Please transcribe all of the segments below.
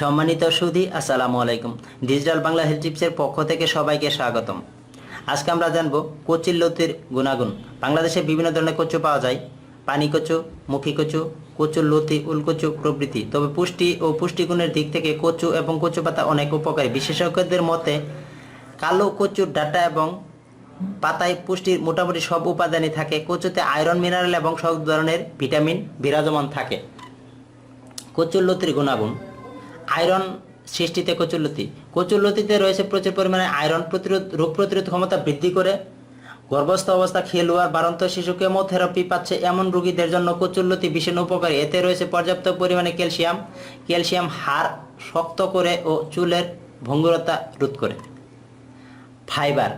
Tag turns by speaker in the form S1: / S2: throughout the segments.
S1: সম্মানিত সুধী, আসসালামু আলাইকুম। ডিজিটাল বাংলা হেলথ টিপসের পক্ষ থেকে সবাইকে স্বাগতম। আজকে আমরা জানব কচুর লতির গুণাগুণ। বাংলাদেশে বিভিন্ন ধরনের কচু পাওয়া যায়। পানি কচু, মুখী কচু, কচুর লতি, উলকচু প্রভৃতি। তবে পুষ্টি ও পুষ্টিগুণের দিক থেকে কচু এবং কচু পাতা অনেক উপকারী। বিশেষজ্ঞদের মতে, কালো কচুর ডাটা এবং পাতায় পুষ্টির মোটামুটি সব উপাদানই থাকে। কচুতে আয়রন, মিনারেল এবং সব ধরনের ভিটামিন, বিরাজমান থাকে। কচুর লতির গুণাগুণ। আয়রন সৃষ্টিতে কচুরলতি। কচুরলতিতে রয়েছে প্রচুর পরিমাণে আয়রন প্রতিরোধ, রোগ প্রতিরোধ ক্ষমতা বৃদ্ধি করে। গর্ভস্থ অবস্থা খেলোয়াড় বারন্ত শিশু কেমোথেরাপি পাচ্ছে এমন রোগীদের জন্য কচুরলতি ভীষণ উপকারী। এতে রয়েছে পর্যাপ্ত পরিমাণে ক্যালসিয়াম। ক্যালসিয়াম হাড় শক্ত করে ও চুলের ভঙ্গুরতা রোধ করে। ফাইবার।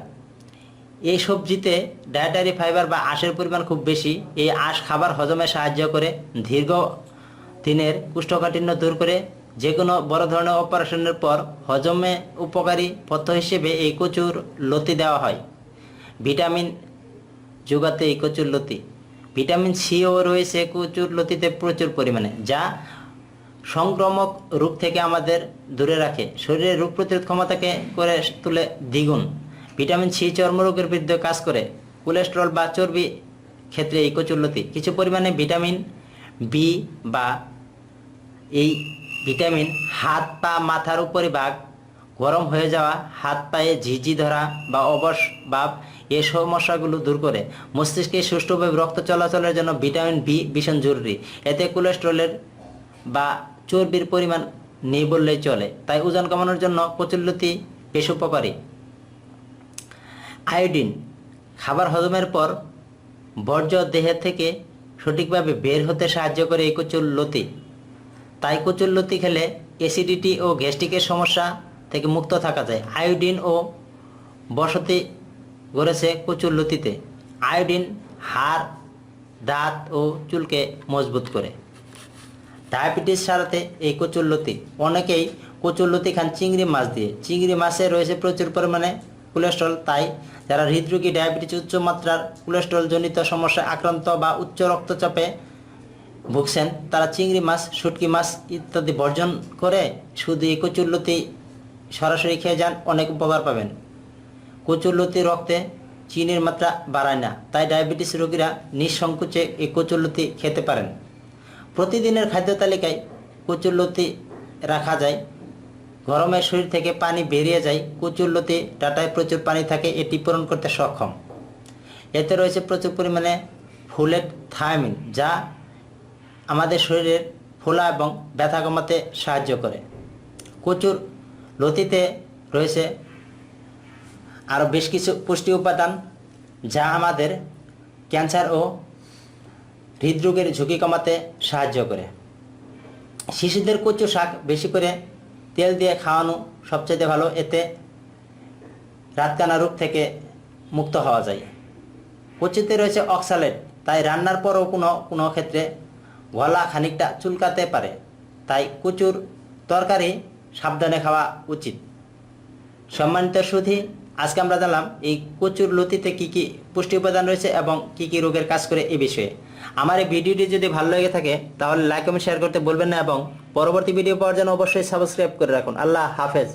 S1: এই সবজিতে ডায়েটারি ফাইবার বা আঁশের পরিমাণ খুব বেশি। এই আঁশ খাবার হজমে সাহায্য করে। দীর্ঘ দিনের কুষ্ঠকাঠিন্য দূর করে। যে কোনো বড় ধরনের অপারেশনের পর হজমে উপকারী পথ্য হিসেবে এই কচুর লতি দেওয়া হয়। ভিটামিন যোগাতে এই কচুর লতি। ভিটামিন সিও রয়েছে কচুর লতিতে প্রচুর পরিমাণে, যা সংক্রমক রোগ থেকে আমাদের দূরে রাখে। শরীরের রোগ প্রতিরোধ ক্ষমতাকে করে তুলে দ্বিগুণ। ভিটামিন সি চর্মরোগের বিরুদ্ধে কাজ করে। কোলেস্ট্রল বা চর্বি ক্ষেত্রে এই কচুরলতি কিছু পরিমাণে ভিটামিন বি বা এই ভিটামিন, হাত পা, মাথার উপরিভাগ গরম হয়ে যাওয়া, হাত পায়ে ঝিঝি ধরা বা অবশ ভাব এ সমস্যাগুলো দূর করে। মস্তিষ্কে সুষ্ঠুভাবে রক্ত চলাচলের জন্য ভিটামিন বি ভীষণ জরুরি। এতে কোলেস্ট্রলের বা চর্বির পরিমাণ নেই বললেই চলে। তাই ওজন কমানোর জন্য কচুরলতি বেশ উপকারী। আয়োডিন, খাবার হজমের পর বর্জ্য দেহের থেকে সঠিকভাবে বের হতে সাহায্য করে এই কচুর লতি তাই কচুর লতি খেলে অ্যাসিডিটি ও গ্যাস্ট্রিকের সমস্যা থেকে মুক্ত থাকা যায়। আয়োডিন ও বসতি গড়েছে কচুর লতিতে আয়োডিন হাড়, দাঁত ও চুলকে মজবুত করে। ডায়াবেটিস সারাতে এই কচুরলতি অনেকেই কচুরলতি খান চিংড়ি মাছ দিয়ে। চিংড়ি মাছে রয়েছে প্রচুর পরিমাণে কোলেস্ট্রল, তাই যারা হৃদরোগী, ডায়াবেটিস উচ্চ মাত্রার কোলেস্ট্রল জনিত সমস্যায় আক্রান্ত বা উচ্চ রক্তচাপে ভুগছেন। তারা চিংড়ি মাছ, শুটকি মাছ ইত্যাদি বর্জন করে শুধু এই কচুরলতি সরাসরি খেয়ে যান, অনেক উপকার পাবেন। কচুরলতি রক্তে চিনির মাত্রা বাড়ায় না, তাই ডায়াবেটিস রোগীরা নিঃসংকোচে এই কচুরলতি খেতে পারেন। প্রতিদিনের খাদ্য তালিকায় কচুরলতি রাখা যায়। গরমে শরীর থেকে পানি বেরিয়ে যায়, কচুরলতি ডাটায় প্রচুর পানি থাকে, এটি পূরণ করতে সক্ষম। এতে রয়েছে প্রচুর পরিমাণে ফুলেট থায়ামিন, যা আমাদের শরীরের ফোলা এবং ব্যথা কমাতে সাহায্য করে। কচুর লতিতে রয়েছে আরও বেশ কিছু পুষ্টি উপাদান, যা আমাদের ক্যান্সার ও হৃদরোগের ঝুঁকি কমাতে সাহায্য করে। শিশুদের কচু শাক বেশি করে তেল দিয়ে খাওয়ানো সবচেয়ে ভালো, এতে রাতকানা রোগ থেকে মুক্ত হওয়া যায়। কচুতে রয়েছে অক্সালেট, তাই রান্নার পরও কোনো কোনো ক্ষেত্রে গলা খানিকটা চুলকাতে পারে, তাই কচুর তরকারি সাবধানে খাওয়া উচিত। সম্মানিত সুধী আজকে আমরা জানলাম এই কচুর লতিতে কি কি পুষ্টি উপাদান রয়েছে এবং কি কি রোগের কাজ করে এ বিষয়ে। আমার এই ভিডিওটি যদি ভালো লেগে থাকে, তাহলে লাইক এবং শেয়ার করতে বলবেন না এবং পরবর্তী ভিডিও পাওয়ার জন্য অবশ্যই সাবস্ক্রাইব করে রাখুন। আল্লাহ হাফেজ।